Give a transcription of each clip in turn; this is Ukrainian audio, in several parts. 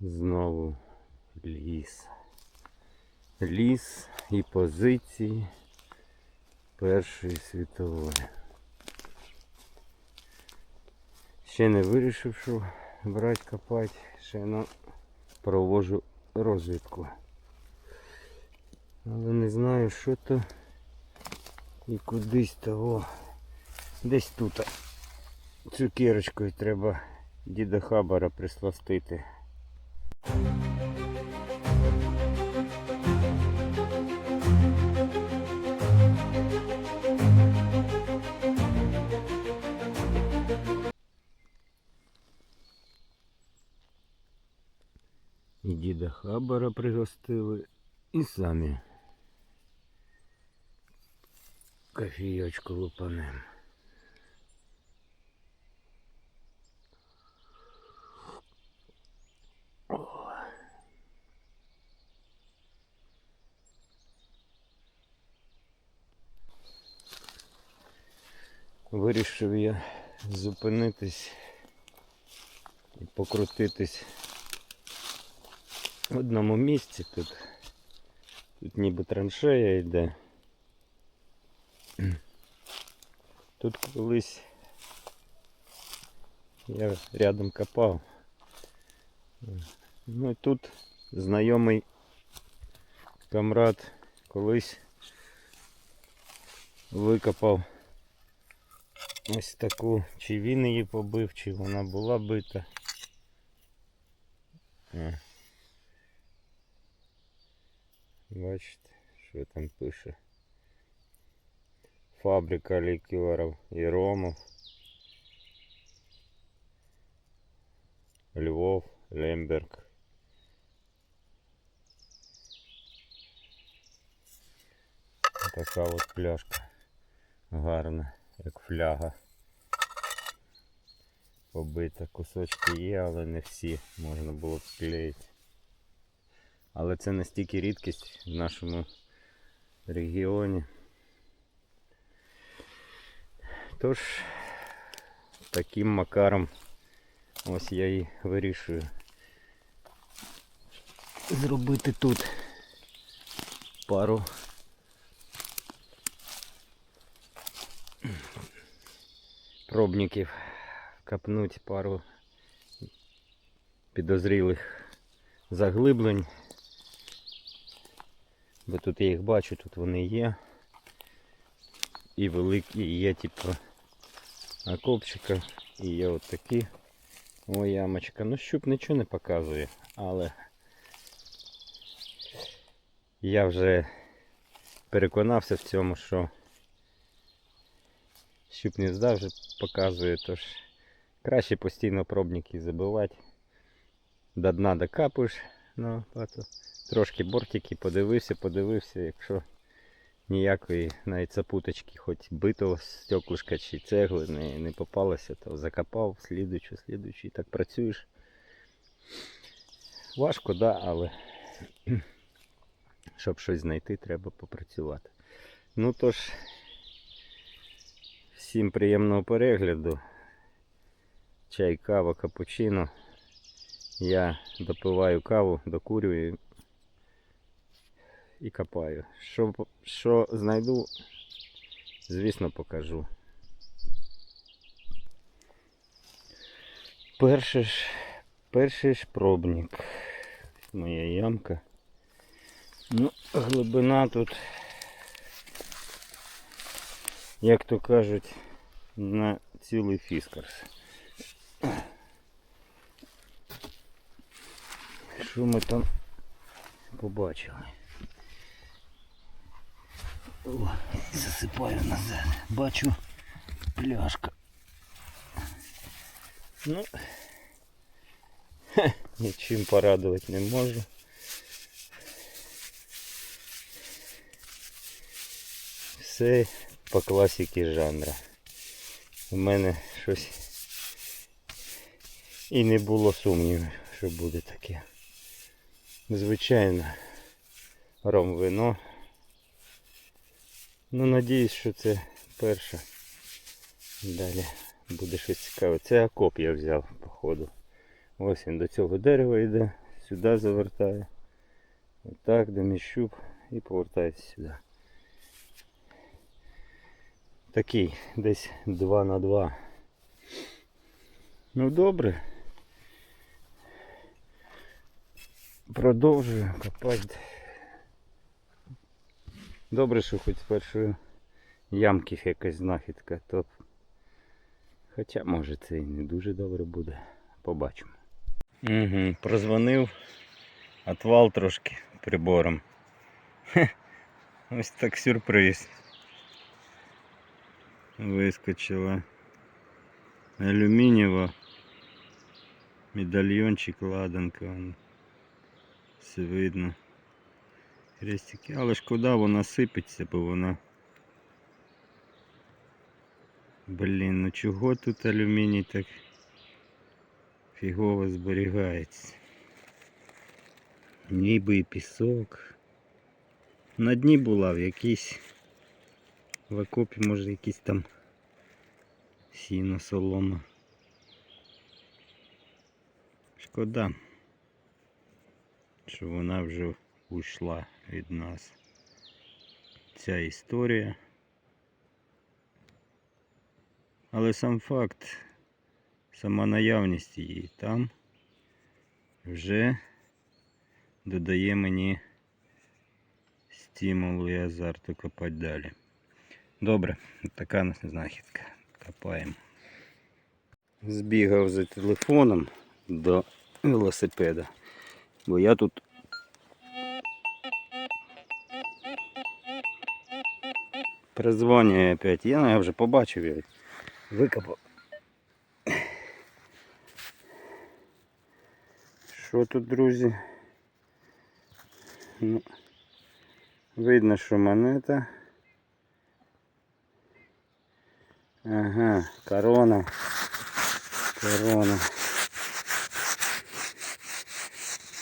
Знову ліс. Ліс і позиції Першої світової. Ще не вирішив, що брати копати, ще ну, провожу розвідку. Але не знаю, що то і кудись того. Десь тут цукерочкою треба діда Хабара присластити. Діда Хабара пригостили, і самі кофійочку лупанем. Вирішив я зупинитись і покрутитись в одному місці тут. Тут ніби траншея йде. Тут колись я рядом копав. Ну і тут знайомий камрад колись викопав ось таку, чи він її побив, чи вона була бита. А. Бачите, що там пише. Фабрика лікерів і ромов. Львов, Лемберг. Така от пляшка. Гарна, як фляга. Побита. Кусочки є, але не всі можна було б склеїти. Але це настільки рідкість в нашому регіоні. Тож, таким макаром ось я і вирішую зробити тут пару пробників, капнуть пару підозрілих заглиблень. Бо тут я їх бачу, тут вони є. І великі, і є типу окопчика, і є от такі. О, ямочка. Ну щуп нічого не показує, але я вже переконався в цьому, що щуп не завжди показує, тож краще постійно пробники забивати. До дна докапуєш, ну, пато. Трошки бортики, подивився, подивився, якщо ніякої навіть запуточки, хоч битого стеклишка чи цегли не, не попалося, то закопав, слідуючу, слідуючу і так працюєш. Важко, да, але щоб щось знайти, треба попрацювати. Ну тож, всім приємного перегляду. Чай, кава, капучино. Я допиваю каву, докурюю і копаю. Що, що знайду, звісно, покажу. Перший ж, перший ж пробник. Моя ямка. Ну, глибина тут, як то кажуть, на цілий фіскарс. Що ми там побачили? О, засипаю назад. Бачу пляшка. Ну, хе, нічим порадувати не можу. Все по класіки жанра. У мене щось і не було сумнівів, що буде таке. Звичайно, ром вино. Ну, надіюсь, що це перше. Далі буде щось цікаве. Це окоп я взяв, походу. Ось він до цього дерева йде. сюди завертаю. Отак до міщуп і повертається сюди. Такий десь 2 на 2. Ну добре. Продовжую копати. Добре, що хоч з першої ямки якась знахідка, то хоча може це і не дуже добре буде. Побачимо. Угу, прозвонив, отвал трошки прибором. Хе, ось так сюрприз. Вискочила алюмінієва медальйончик ладанка. вон. Все видно. Хрестики. Але шкода вона сипеться, бо вона. Блін, ну чого тут алюміній так фігово зберігається? Ніби і пісок. На дні була в якійсь в окопі, може якісь там сіно, солома. Шкода, що вона вже ушла від нас. Ця історія. Але сам факт, сама наявність її там вже додає мені стимулу і азарту копати далі. Добре, така нас знахідка. Копаємо. Збігав за телефоном до велосипеда, бо я тут Призвонює опять. Я, ну, я вже побачив я викопав. Що тут, друзі? Ну, видно, що монета. Ага, корона. Корона.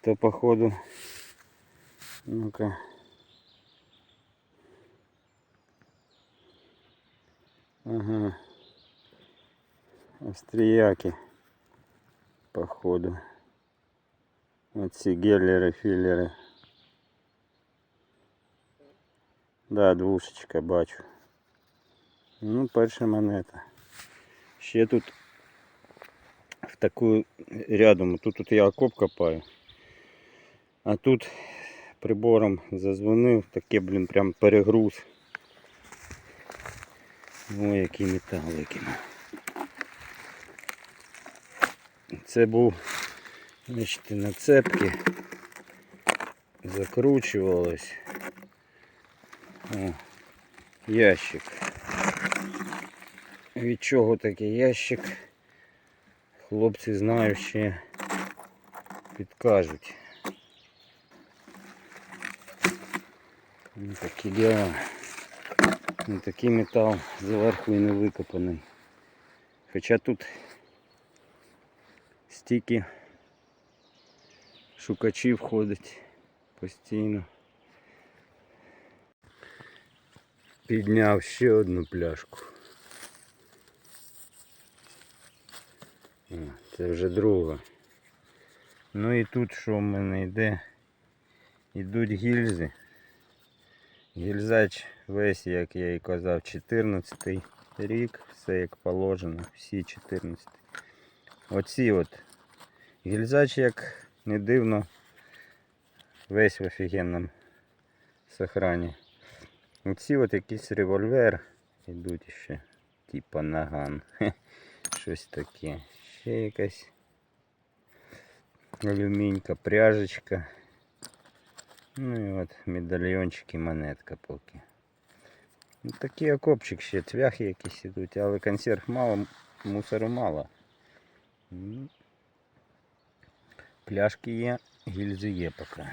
То походу. Ну-ка. Ага. Австрияки. Походу. Оці геллери, філери. Да, двушечка бачу. Ну, перша монета. Ще тут в таку рядом, тут, тут я окоп копаю. А тут прибором зазвонив, таке, блін, прям перегруз. Ой, який метал викинув. Це був, бачите, на цепки закручувалось. О, ящик. Від чого такий ящик? Хлопці знають ще підкажуть. Ну, такі діла. Ну, такий метал зверху і не викопаний. Хоча тут стільки шукачів ходить постійно. Підняв ще одну пляшку. Це вже друга. Ну і тут що в мене йде? Йдуть гільзи. Гільзач весь, як я і казав, 14 рік, все як положено, всі 14. Оці от. Гільзач, як не дивно, весь в офігенному сохрані. Оці от якийсь револьвер йдуть ще, типа наган. Щось таке. Ще якась алюмінька, пряжечка. Ну і от медальйончик і монетка поки. Ну, такий окопчик ще, цвяхи якісь ідуть, але консерв мало, мусору мало. Ну, Пляшки є, гільзи є поки.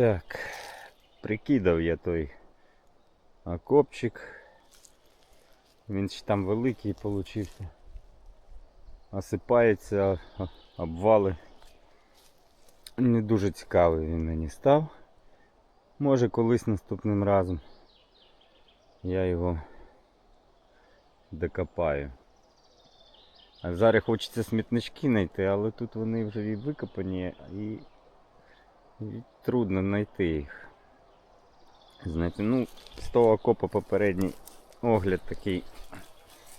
Так, прикидав я той окопчик. Він ж там великий получився. Осипається, обвали. Не дуже цікавий він мені став. Може колись наступним разом я його докопаю. А зараз хочеться смітнички знайти, але тут вони вже і викопані і, трудно знайти їх. Знаєте, ну, з того окопа попередній огляд такий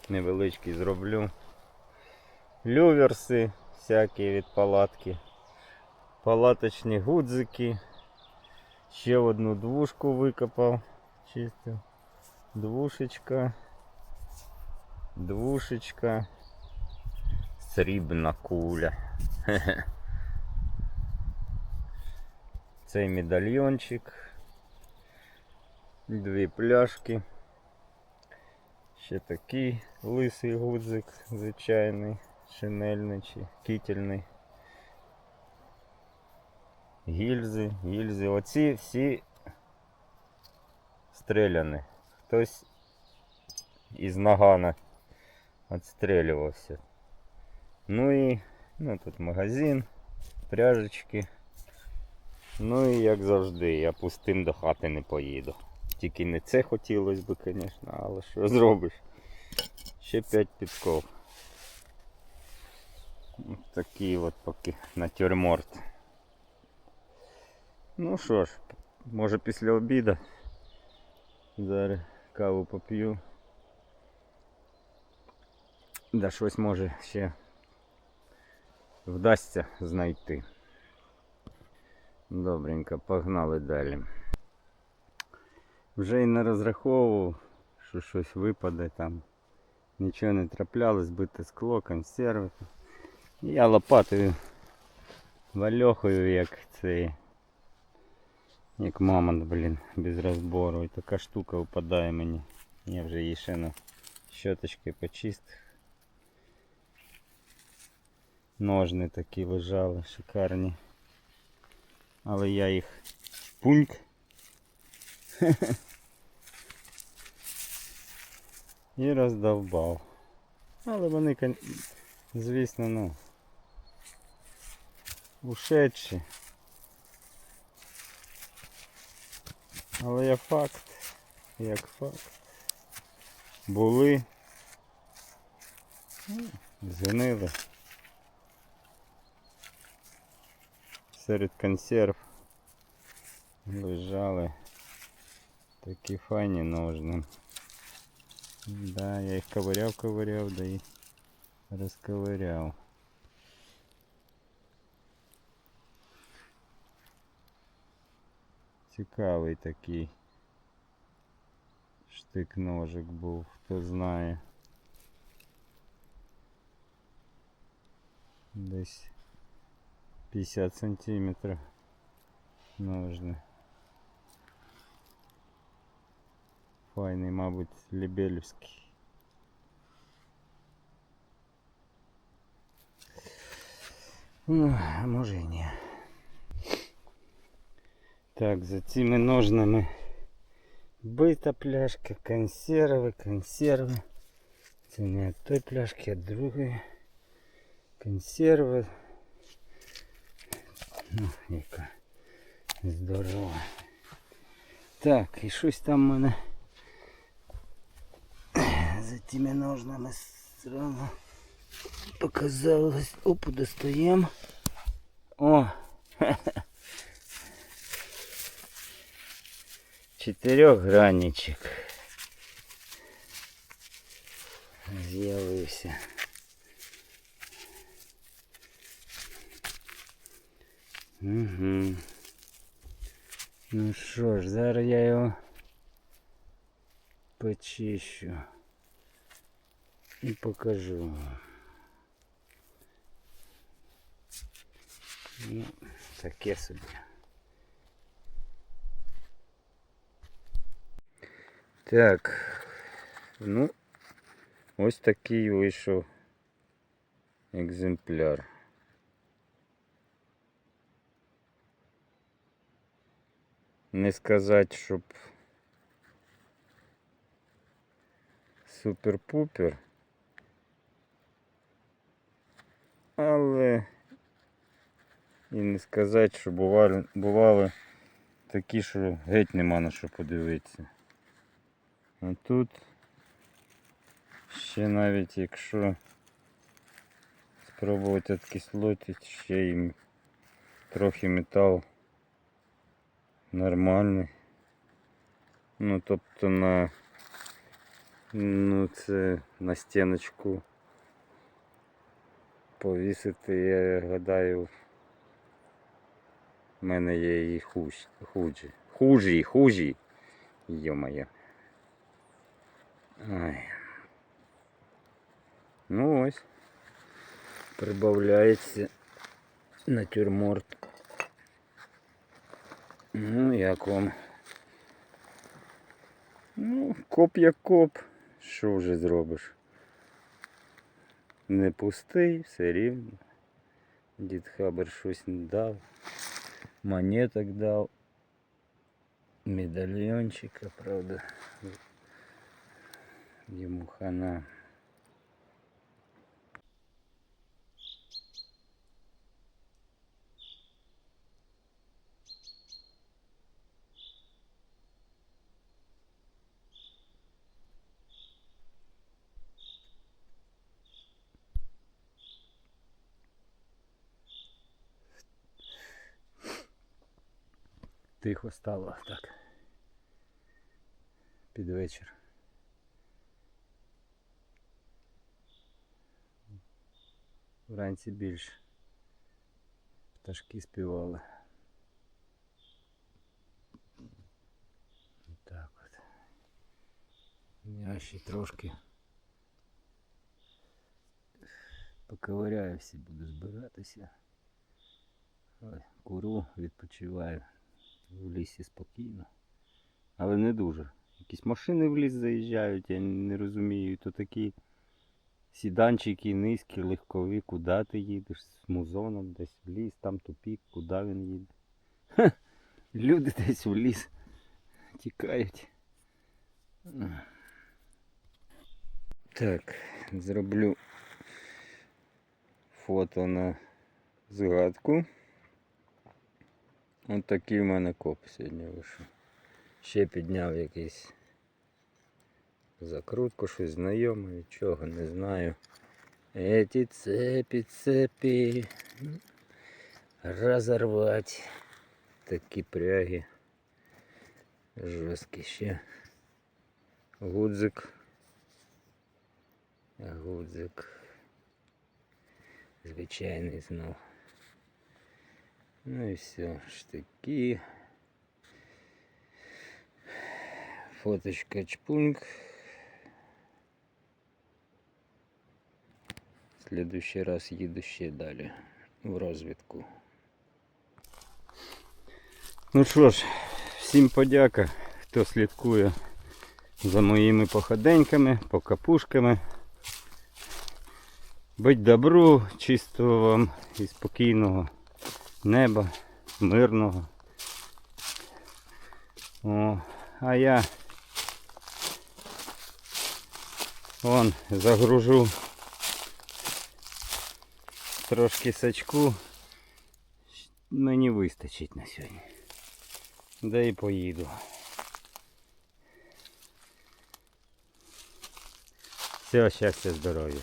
невеличкий зроблю. Люверси всякі від палатки. Палаточні гудзики. Ще одну двушку викопав. Чисто. Двушечка. Двушечка. Срібна куля. Хе-хе. Цей медальйончик. Дві пляшки. Ще такий лисий гудзик, звичайний, шинельний чи кітельний. Гільзи, гільзи. Оці всі стріляні. Хтось із нагана відстрілювався. Ну і ну, тут магазин, пряжечки. Ну і як завжди, я пустим до хати не поїду. Тільки не це хотілося б, звісно, але що зробиш? Ще 5 підков. Ось такий от поки натюрморт. Ну що ж, може після обіду. Зараз каву поп'ю. Да щось може ще вдасться знайти. Добренько, погнали далі. Вже і не розраховував, що щось випаде там. Нічого не траплялось, бите скло, консерви. Я лопатою вальохою, як цей. Як мамонт, блін, без розбору. І така штука випадає мені. Я вже її ще на щоточки почистив. Ножни такі лежали, шикарні. Але я їх пуньк. І роздовбав. Але вони, звісно, ну, ушедші. Але я факт, як факт. Були. Ну, Згнили. Серед консерв лежали такі файні ножни. Да, я їх ковыряв, ковыряв, да і розковыряв. Цікавий такий штик-ножик був, хто знає. Десь 50 сантиметрів ножни. Файний, мабуть, лебелівський. Ну, а може і ні. Так, за цими ножнами бита пляшка, консерви, консерви. Це не від той пляшки, а від другої. Консерви. Ну, яка здорова. Так, і щось там мене за тими ножнами сразу показалось. Опу, достаємо. О! Чотирьохгранничок. З'явився. Угу. Ну що ж, зараз я його почищу і покажу. Ну, таке собі. Так, ну, ось такий вийшов екземпляр. Не сказати, щоб супер-пупер. Але і не сказати, що бували, бували такі, що геть нема на що подивитися. А тут ще навіть якщо спробувати откислотити, ще й трохи метал нормальний. Ну тобто на ну це на стіночку повісити, я гадаю, в мене є і хуж, хужі. Хужі, хужі. Йо-моє. Ну ось. Прибавляється натюрморт. Ну, як вам? Ну, коп як коп. Що вже зробиш? Не пустий, все рівно. Дід Хабер щось не дав. Монеток дав. Медальйончика, правда. Йому хана. Тихо стало так. Під вечір. Вранці більше. Пташки співали. Так от. Я ще трошки поковиряюся, буду збиратися. Ой, Куру, відпочиваю В лісі спокійно. Але не дуже. Якісь машини в ліс заїжджають, я не розумію, то такі сіданчики низькі, легкові, куди ти їдеш з музоном, десь в ліс, там тупік, куди він їде. Ха! Люди десь в ліс тікають. Так, зроблю фото на згадку. Ось такий в мене коп сьогодні вийшов. Ще підняв якийсь закрутку, щось знайоме, від чого не знаю. Эти цепи, цепи разорвать. Такі пряги. Жорсткі ще. Гудзик. Гудзик. Звичайний знов. Ну і все, штыки. Фоточка чпуньк. В следующий раз їду ще далі в розвідку. Ну що ж, всім подяка, хто слідкує за моїми походеньками, покапушками. Будь добру, чистого вам і спокійного неба, мирного. О, а я вон загружу трошки сачку. Мені вистачить на сьогодні. Да і поїду. Все, щастя, здоров'я.